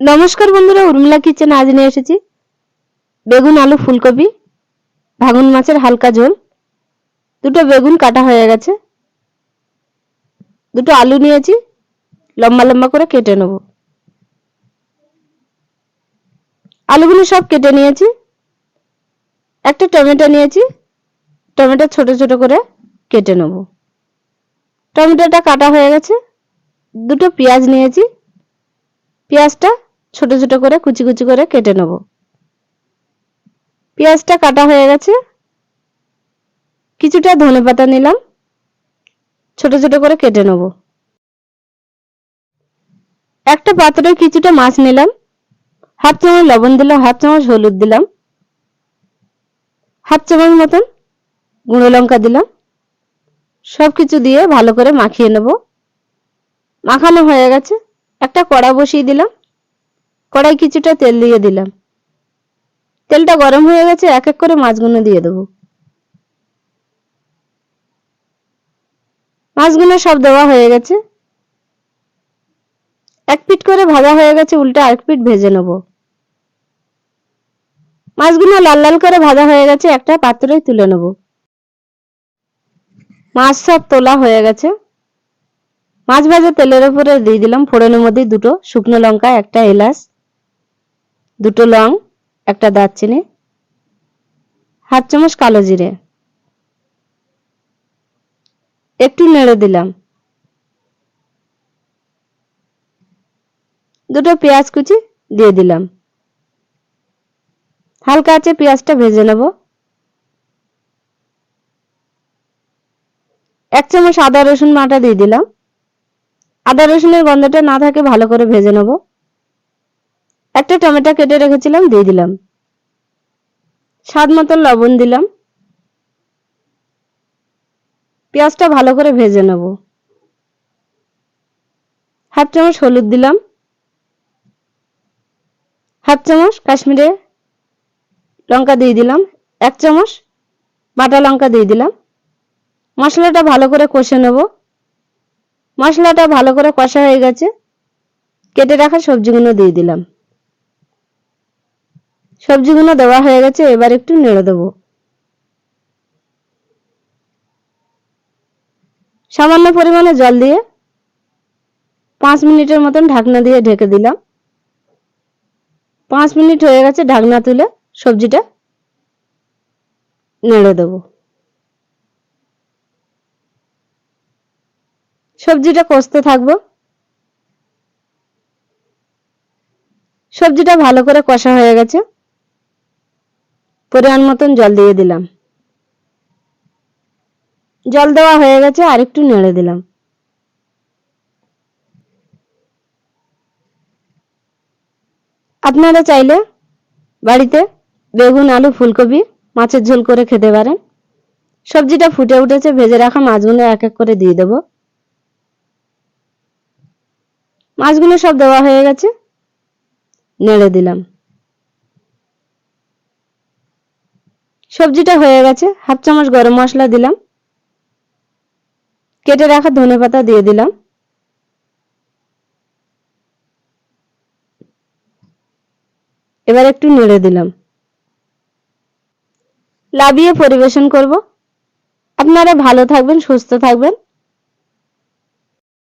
নমস্কার বন্ধুরা, উর্মিলা কিচেন আজ নিয়ে এসেছি। বেগুন, আলু, ফুলকপি, ভাঙন মাছের হালকা ঝোল। দুটো বেগুন কাটা হয়ে গেছে। দুটো আলু নিয়েছি, লম্বা লম্বা করে কেটে নেব। আলুগুলো সব কেটে নিয়েছি। একটা টমেটো নিয়েছি, টমেটো ছোট ছোট করে কেটে নেব। টমেটোটা কাটা হয়ে গেছে। দুটো পেঁয়াজ নিয়েছি। পেঁয়াজটা ছোট ছোট করে কুচি কুচি করে কেটে নেব। পেঁয়াজটা কাটা হয়ে গেছে। কিছুটা ধনে পাতা নিলাম। ছোট ছোট করে কেটে নেব। একটা পাত্রে কিছুটা মাছ নিলাম। হাফ চামচ লবণ দিলাম, হাফ চামচ হলুদ দিলাম। হাফ চামচ মতন গুঁড়ো লঙ্কা দিলাম। সব কিছু দিয়ে ভালো করে মাখিয়ে নেব। মাখানো হয়ে গেছে। একটা কড়া বসিয়ে দিলাম। কড়াই কিছুটা তেল দিয়ে দিলাম। তেলটা গরম হয়ে গেছে, এক এক করে মাছগুলো দিয়ে দেবো। মাছগুলো সব দেওয়া হয়ে গেছে। এক পিট করে ভাজা হয়ে গেছে, উল্টে আরেক পিট ভেজে নেব। মাছগুলো লাল লাল করে ভাজা হয়ে গেছে, একটা পাত্রে তুলে নেব। মাছ সব তোলা হয়ে গেছে। মাছ ভাজা তেলের উপরে দিয়ে দিলাম, ফোড়নের মধ্যে দুটো শুকনো লঙ্কা, একটা এলাচ দুটো লং, একটা দারচিনি, হাফ চামচ কালো জিরে। একটু নেড়ে দিলাম। দুটো পেঁয়াজ কুচি দিয়ে দিলাম। হালকা আছে পেঁয়াজটা ভেজে নেব। এক চামচ আদা রসুন বাটা দিয়ে দিলাম। আদা রসুনের গন্ধটা না থাকে ভালো করে ভেজে নেব। একটা টমেটো কেটে রেখেছিলাম, দিয়ে দিলাম। স্বাদ মতন লবণ দিলাম। পেঁয়াজটা ভালো করে ভেজে নেব। হাফ চামচ হলুদ দিলাম। হাফ চামচ কাশ্মীরে লঙ্কা দিয়ে দিলাম। এক চামচ বাটা লঙ্কা দিয়ে দিলাম। মশলাটা ভালো করে কষে নেব। মশলাটা ভালো করে কষা হয়ে গেছে। কেটে রাখা সবজিগুলো দিয়ে দিলাম। সবজিগুলো দেওয়া হয়ে গেছে, এবার একটু নেড়ে দেবো। সামান্য পরিমাণে জল দিয়ে পাঁচ মিনিটের মতন ঢাকনা দিয়ে ঢেকে দিলাম। পাঁচ মিনিট হয়ে গেছে ঢাকনা তুলে সবজিটা নেড়ে দেবো। সবজিটা কষতে থাকব। সবজিটা ভালো করে কষা হয়ে গেছে। পরিমাণ মতন জল দিয়ে দিলাম। জল দেওয়া হয়ে গেছে, আর একটু নেড়ে দিলাম। আপনারা চাইলে বাড়িতে বেগুন, আলু, ফুলকপি, মাছের ঝোল করে খেতে পারেন। সবজিটা ফুটে উঠেছে, ভেজে রাখা মাছগুলো এক এক করে দিয়ে দেবো। মাছগুলো সব দেওয়া হয়ে গেছে, নেড়ে দিলাম। সবজিটা হয়ে গেছে, হাফ চামচ গরম মশলা দিলাম। কেটে রাখা ধনে পাতা দিয়ে দিলাম। এবার একটু নেড়ে দিলাম। লাবিয়ে পরিবেশন করব। আপনারা ভালো থাকবেন, সুস্থ থাকবেন।